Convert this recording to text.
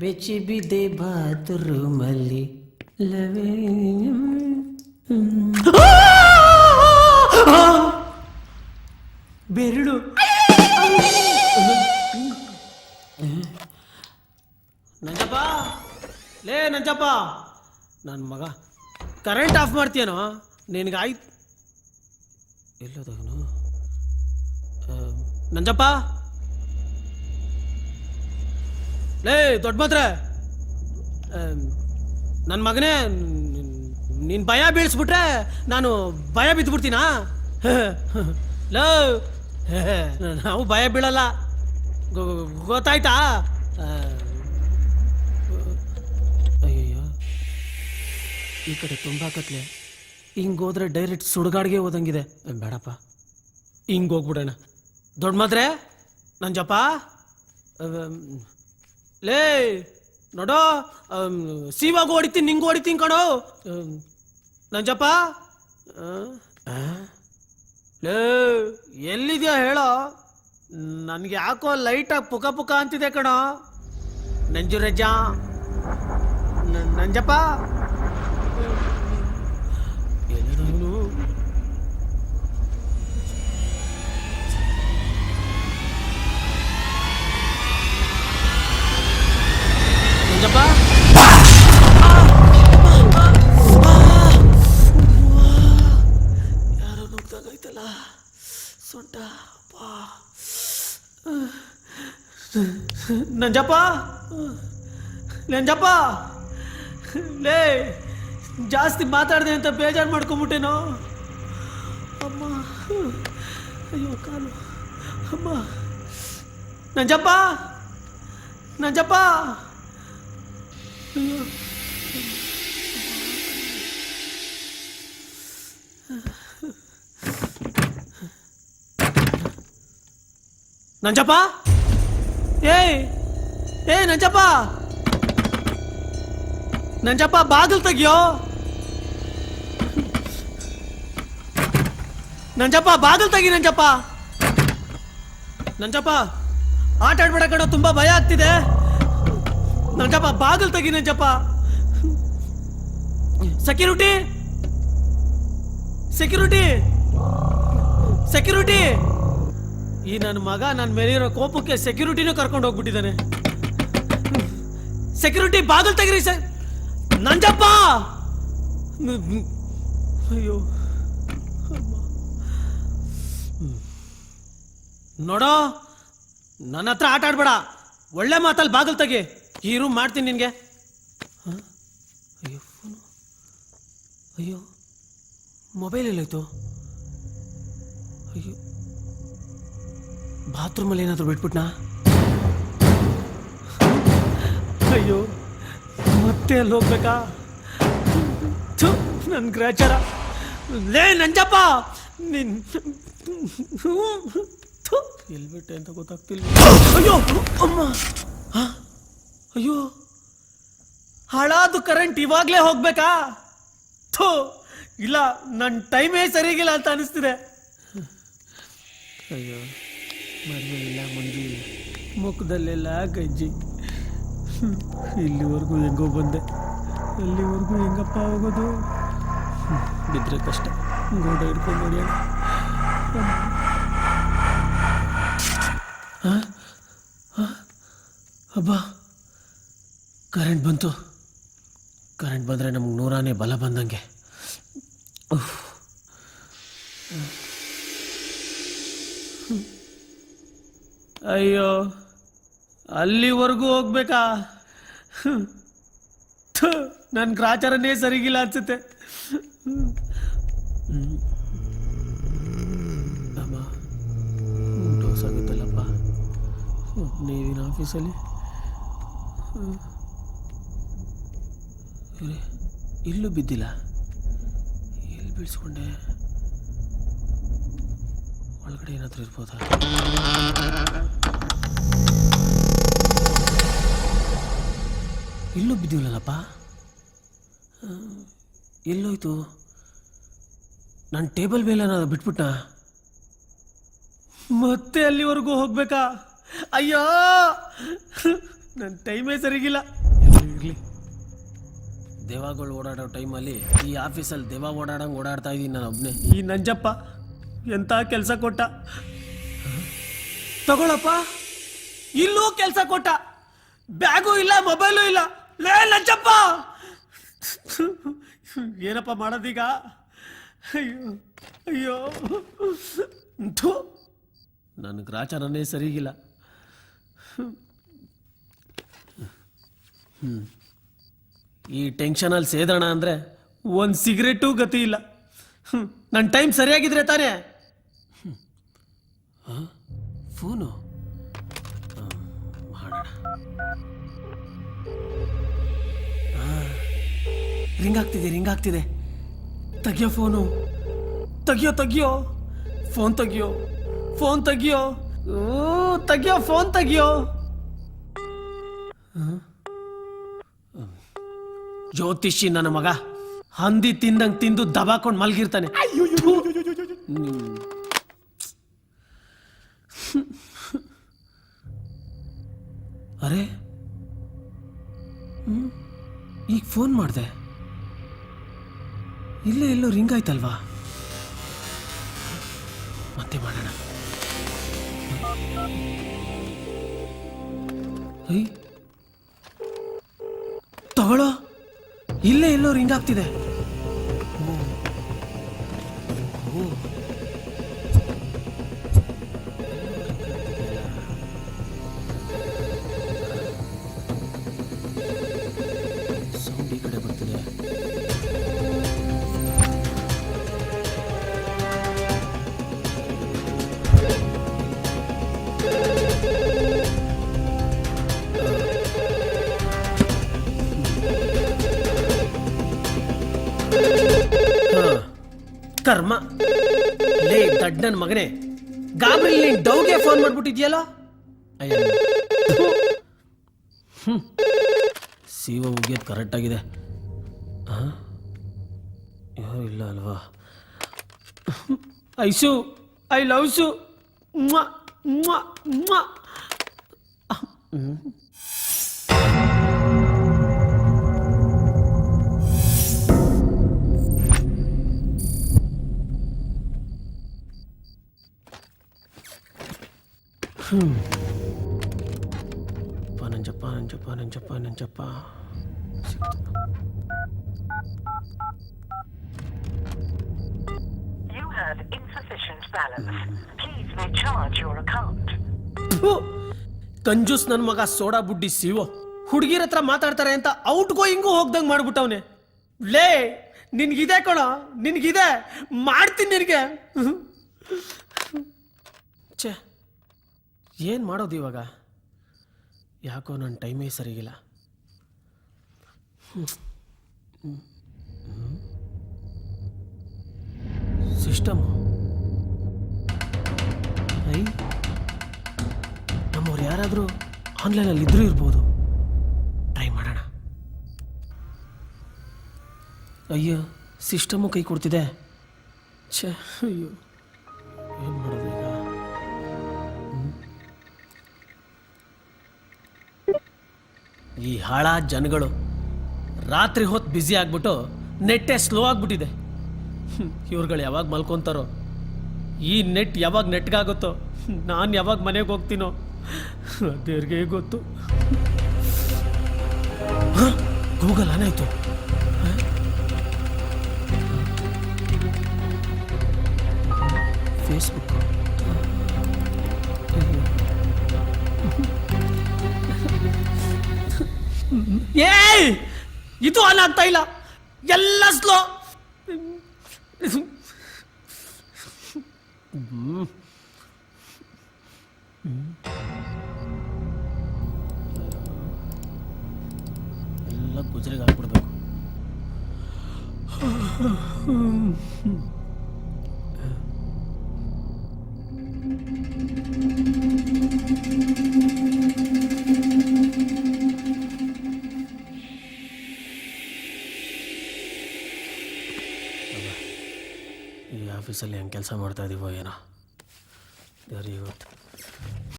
ಬೆಚ್ಚಿ ಬಿದ್ದೆ ಬಾತ್ರೂಮಲ್ಲಿ ಲವೇ ಬೆರಳು. ನಂಜಪ್ಪ, ಲೇ ನಂಜಪ್ಪ ನನ್ನ ಮಗ ಕರೆಂಟ್ ಆಫ್ ಮಾಡ್ತೀಯನೋ? ನಿನಗೆ ಆಯ್ತು ಎಲ್ಲೋದವನು ನಂಜಪ್ಪ? ಲೇ, ದೊಡ್ಡ ಮಾತ್ರ. ನನ್ನ ಮಗನೇ, ನೀನು ಭಯ ಬೀಳಿಸ್ಬಿಟ್ರೆ ನಾನು ಭಯ ಬಿದ್ದುಬಿಡ್ತೀನಾ? ಲೋ, ನಾವು ಭಯ ಬೀಳಲ್ಲ. ಗೊತ್ತಾಯ್ತಾ? ಅಯ್ಯೋ ಈ ಕಡೆ ತುಂಬ ಕತ್ಲೆ. ಹಿಂಗೆ ಹೋದ್ರೆ ಡೈರೆಕ್ಟ್ ಸುಡುಗಾಡಿಗೆ ಹೋದಂಗಿದೆ. ಬೇಡಪ್ಪ. ಹಿಂಗೆ ಹೋಗ್ಬಿಡೋಣ. ದೊಡ್ಡ ಮಾತ್ರೆ ನಂಜಪ್ಪ ಲೇ, ನೋಡೋ ಸೀವಾಗ ಹೊಡಿತೀನಿ, ನಿಂಗೆ ಹೊಡಿತೀನಿ ಕಣೋ. ನಂಜಪ್ಪ? ಲೇ, ಎಲ್ಲಿದ್ಯಾ ಹೇಳೋ? ನನಗೆ ಯಾಕೋ ಲೈಟಾಗಿ ಪುಕ ಪುಕ ಅಂತಿದೆ ಕಣೋ. ನಂಜು ರಜ್ಜ ನ- ನಂಜಪ್ಪ? ನಂಜಪ್ಪ ಯಾರೋ ನುಗ್ದಾಗೈತಲ್ಲ ಸೊಂಟ ಅಪ್ಪಾ. ನಂಜಪ್ಪ? ನಂಜಪ್ಪ? ಲೇ, ಜಾಸ್ತಿ ಮಾತಾಡಿದೆ ಅಂತ ಬೇಜಾರು ಮಾಡ್ಕೊಂಬಿಟ್ಟೇನೋ? ಅಮ್ಮ, ಅಯ್ಯೋ, ಕಾಲು. ಅಮ್ಮ. ನಂಜಪ್ಪ? ನಂಜಪ್ಪ? ನಂಜಪ್ಪ? ಏಯ್! ಏಯ್, ನಂಜಪ್ಪ! ನಂಜಪ್ಪ, ಬಾಗಿಲು ತೆಗಿಯೋ? ನಂಜಪ್ಪ, ಬಾಗಿಲು ತೆಗಿ ನಂಜಪ್ಪ! ನಂಜಪ್ಪ, ಆಟ ಆಡ್ಬೇಡ ಕಣೋ, ತುಂಬಾ ಭಯ ಆಗ್ತಿದೆ. ನಂಜಪ್ಪ ಬಾಗಿಲು ತೆಗಿ ನಂಜಪ್ಪ ಸೆಕ್ಯೂರಿಟಿ! ಸೆಕ್ಯೂರಿಟಿ! ಸೆಕ್ಯೂರಿಟಿ! ಈ ನನ್ನ ಮಗ ನನ್ನ ಮೇಲಿರೋ ಕೋಪಕ್ಕೆ ಸೆಕ್ಯೂರಿಟಿನೂ ಕರ್ಕೊಂಡು ಹೋಗ್ಬಿಟ್ಟಿದ್ದಾನೆ. ಸೆಕ್ಯೂರಿಟಿ, ಬಾಗಿಲು ತೆಗಿರಿ ಸರ್. ನಂಜಪ್ಪ ಅಯ್ಯೋ. ನೋಡೋ, ನನ್ನ ಹತ್ರ ಆಟ ಆಡ್ಬೇಡ. ಒಳ್ಳೆ ಮಾತಲ್ಲಿ ಬಾಗಿಲು ತೆಗಿ. ಈ ರೂಮ್ ಮಾಡ್ತೀನಿ ನಿನಗೆ. ಅಯ್ಯೋ ಅಯ್ಯೋ ಮೊಬೈಲ್ ಎಲ್ಲೋಯ್ತು. ಅಯ್ಯೋ. ಬಾತ್ರೂಮಲ್ಲಿ ಏನಾದರೂ ಬಿಟ್ಬಿಟ್ನಾ? ಅಯ್ಯೋ, ಮತ್ತೆ ಅಲ್ಲಿ ಹೋಗ್ಬೇಕಾ? ನನ್ನ ಗ್ರಾಚಾರ ಲೇ, ನಂಜಪ್ಪ! ನಿನ್ ಎಲ್ಲಿ ಬಿಟ್ಟೆ ಅಂತ ಗೊತ್ತಾಗ್ತಿಲ್ಲ ಅಯ್ಯೋ, ಅಮ್ಮ? ಅಯ್ಯೋ ಹಾಳಾದ ಕರೆಂಟ್ ಇವಾಗಲೇ ಹೋಗ್ಬೇಕಾ? ಥೂ ಇಲ್ಲ ನನ್ನ ಟೈಮೇ ಸರಿಗಿಲ್ಲ ಅಂತ ಅನಿಸ್ತಿದೆ. ಅಯ್ಯೋ ಇಲ್ಲ ಮಂಜು. ಮುಖದಲ್ಲೆಲ್ಲ ಗಜ್ಜಿ. ಇಲ್ಲಿವರೆಗೂ ಹೆಂಗೋ ಬಂದೆ. ಅಲ್ಲಿವರೆಗೂ ಹೆಂಗಪ್ಪ ಹೋಗೋದು ಬಿದ್ದರೆ ಕಷ್ಟ. ಗೋಡೆ ಹಿಡ್ಕೊಂಡು? ಆ? ಅಬ್ಬಾ ಕರೆಂಟ್ ಬಂತು. ಕರೆಂಟ್ ಬಂದರೆ ನಮ್ಗೆ ನೂರಾನೇ ಬಲ ಬಂದಂಗೆ. ಅಯ್ಯೋ, ಅಲ್ಲಿವರೆಗೂ ಹೋಗ್ಬೇಕಾ? ನನ್ನ ಗ್ರಾಚಾರನೇ ಸರಿಗಿಲ್ಲ ಅನ್ಸುತ್ತೆ. ಅಮ್ಮ ಡೋಸ್ ಆಗುತ್ತಲ್ಲಪ್ಪ ನೀರಿನ ಆಫೀಸಲ್ಲಿ. ಇಲ್ಲೂ ಬಿದ್ದಿಲ್ಲ. ಇಲ್ಲಿ ಬೀಳ್ಸ್ಕೊಂಡೆ? ಒಳಗಡೆ ಏನಾದರೂ ಇರ್ಬೋದಾ? ಇಲ್ಲೂ ಬಿದ್ದಿಲ್ಲಲ್ಲಪ್ಪ. ಎಲ್ಲೋಯ್ತು. ನನ್ನ ಟೇಬಲ್ ಮೇಲೆ ಏನಾದ್ರು ಬಿಟ್ಬಿಟ್ಟ ಮತ್ತೆ ಅಲ್ಲಿವರೆಗೂ ಹೋಗ್ಬೇಕಾ? ಅಯ್ಯೋ! ನನ್ನ ಟೈಮೇ ಸರಿಗಿಲ್ಲ. ಇರಲಿ. ದೇವಗಳು ಓಡಾಡೋ ಟೈಮಲ್ಲಿ ಈ ಆಫೀಸಲ್ಲಿ ದೇವ ಓಡಾಡಂಗೆ ಓಡಾಡ್ತಾ ಇದ್ದೀನಿ ನಾನು ಒಬ್ಬನೇ ಈ ನಂಜಪ್ಪ ಎಂಥ ಕೆಲಸ ಕೊಟ್ಟ? ತಗೊಳಪ್ಪ. ಇಲ್ಲೂ ಕೆಲಸ ಕೊಟ್ಟ. ಬ್ಯಾಗು ಇಲ್ಲ, ಮೊಬೈಲು ಇಲ್ಲ. ಲೇ ನಂಜಪ್ಪ! ಏನಪ್ಪ ಮಾಡೋದೀಗ? ಅಯ್ಯೋ. ಅಯ್ಯೋ ಥು. ನನ್ನ ಗ್ರಾಚಾರನೇ ಸರಿಗಿಲ್ಲ. ಹ್ಞೂ ಈ ಟೆನ್ಷನಲ್ಲಿ ಸೇದೋಣ ಅಂದರೆ ಒಂದು ಸಿಗರೇಟು ಗತಿ ಇಲ್ಲ. ನನ್ನ ಟೈಮ್ ಸರಿಯಾಗಿದ್ರೆ ತಾನೇ? ಫೋನು? ಮಾಡೋಣ. ರಿಂಗ್ ಆಗ್ತಿದೆ ರಿಂಗ್ ಆಗ್ತಿದೆ. ತೆಗಿಯೋ ಫೋನು. ತೆಗಿಯೋ ತೆಗಿಯೋ. ಫೋನ್ ತೆಗಿಯೋ. ಫೋನ್ ತೆಗಿಯೋ. ತೆಗಿಯೋ, ಫೋನ್ ತೆಗಿಯೋ. ಜ್ಯೋತಿಷಿ ನನ್ನ ಮಗ. ಹಂದಿ ತಿಂದಂಗ್ ತಿಂದು ದಬಾಕೊಂಡು ಮಲಗಿರ್ತಾನೆ. ಅರೆ. ಈಗ ಫೋನ್ ಮಾಡಿದೆ. ಇಲ್ಲೇ ಎಲ್ಲೋ ರಿಂಗ್ ಆಯ್ತಲ್ವಾ? ಮತ್ತೆ ಮಾಡೋಣ. ತಗೊಳ್ಳೋ. ಇಲ್ಲೇ ಎಲ್ಲೋ ರಿಂಗ್ ಆಗ್ತಿದೆ. ಕರ್ಮ. ಲೇ, ದಡ್ಡನ್ ಮಗನೇ ಗಾಬರಿ ನೀನ್ ಡೌಗೆ ಫೋನ್ ಮಾಡ್ಬಿಟ್ಟಿದ್ಯಲ್ಲ? ಅಯ್ಯ. ಸೀವ ಉಗಿಯೋದು ಕರೆಕ್ಟ್ ಆಗಿದೆ. ಯಾರು ಇಲ್ಲ ಅಲ್ವಾ? ಐಸು, ಐ ಲವ್ ಸು ನಂಜಪ್ಪ ನಂಜಪ್ಪ ನಂಜಪ್ಪ ನಂಜಪ್ಪ ಕಂಜೂಸ್ ನನ್ನ ಮಗ ಸೋಡಾ ಬುಡ್ಡಿ ಸಿವೋ ಹುಡುಗಿರ ಹತ್ರ ಮಾತಾಡ್ತಾರೆ ಅಂತ ಔಟ್ ಗೋಯಿಂಗು ಹೋಗ್ದಂಗ್ ಮಾಡ್ಬಿಟ್ಟವನೆ. ಲೇ ನಿನ್ಗಿದೆ ಕಣ ನಿನ್ಗಿದೆ. ಮಾಡ್ತೀನಿ ನಿನಗೆ. ಛೇ. ಏನು ಮಾಡೋದು ಇವಾಗ? ಯಾಕೋ ನನ್ನ ಟೈಮೇ ಸರಿಗಿಲ್ಲ. ಸಿಸ್ಟಮ್. ಐ ನಮ್ಮವ್ರು ಯಾರಾದರೂ ಆನ್ಲೈನಲ್ಲಿ ಇದ್ರೂ ಇರ್ಬೋದು. ಟ್ರೈ ಮಾಡೋಣ. ಅಯ್ಯೋ, ಸಿಸ್ಟಮು ಕೈ ಕೊಡ್ತಿದೆ. ಛೇ, ಅಯ್ಯೋ. ಈ ಹಾಳಾದ ಜನಗಳು ರಾತ್ರಿ ಹೊತ್ತು ಬ್ಯುಸಿ ಆಗ್ಬಿಟ್ಟು ನೆಟ್ಟೆ ಸ್ಲೋ ಆಗ್ಬಿಟ್ಟಿದೆ. ಇವ್ರುಗಳು ಯಾವಾಗ ಮಲ್ಕೊತಾರೋ? ಈ ನೆಟ್ ಯಾವಾಗ ನೆಟ್ಗಾಗುತ್ತೋ? ನಾನು ಯಾವಾಗ ಮನೆಗೆ ಹೋಗ್ತೀನೋ? ದೇವ್ರಿಗೆ ಗೊತ್ತು. ಗೂಗಲ್ ಏನಾಯ್ತು ಫೇಸ್ಬುಕ್. ಏಯ್! ಇದು ಆನ್ ಆಗ್ತಾ ಇಲ್ಲ. ಎಲ್ಲ ಸ್ಲೋ ಎಲ್ಲ ಗುಜರಿಗೆ ಹಾಕ್ಬಿಡ್ಬೇಕು. ಹೆಂಗೆ ಕೆಲಸ ಮಾಡ್ತಾ ಇದೀವೋ ಏನೋ. ದೇವ್ರಿಗೆ ಗೊತ್ತು